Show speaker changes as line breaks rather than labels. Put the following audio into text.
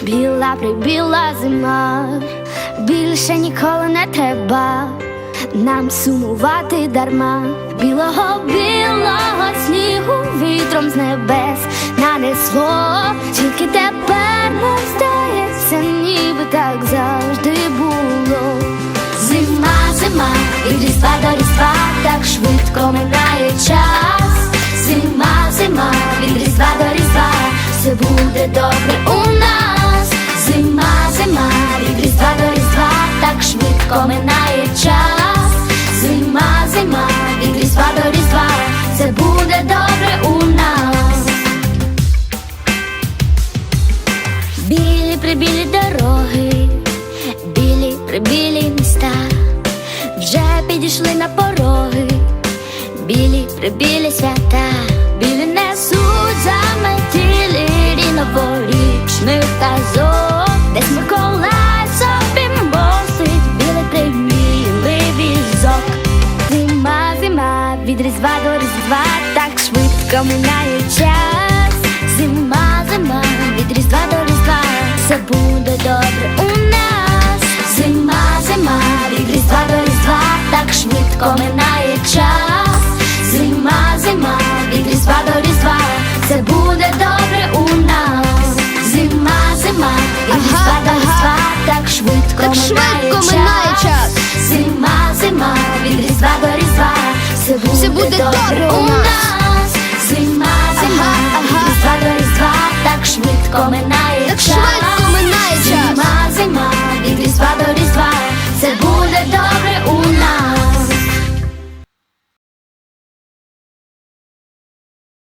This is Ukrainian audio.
прийшла, прибіла зима, більше ніколи не треба нам сумувати дарма. Білого білого снігу вітром з небес нанесло, тільки тепер нам здається, ніби так завжди було. Зима, зима, від різдва до різдва так швидко минає час. Буде добре у нас. Зима, зима, від різдва до різдва так швидко минає час. Зима, зима, від різдва до різдва все буде добре у нас. Білі прибілі дороги, білі прибілі міста, вже підійшли на пороги, білі прибілі свята, казок, десь Миколай собі мостить, білий прибілий візок. Зима, зима, від різдва до різдва так швидко минає час. Зима, зима, від різдва до різдва все буде добре у нас. Зима, зима, від різдва до різдва так швидко минає так швидко минає час. Зима, зима, від різдва до різдва, все буде, все буде добре у нас. Зима, зима,
ага, від
різдва до різдва, так швидко минає
так час. Так швидко минає час.
Зима, зима, від різдва до різдва.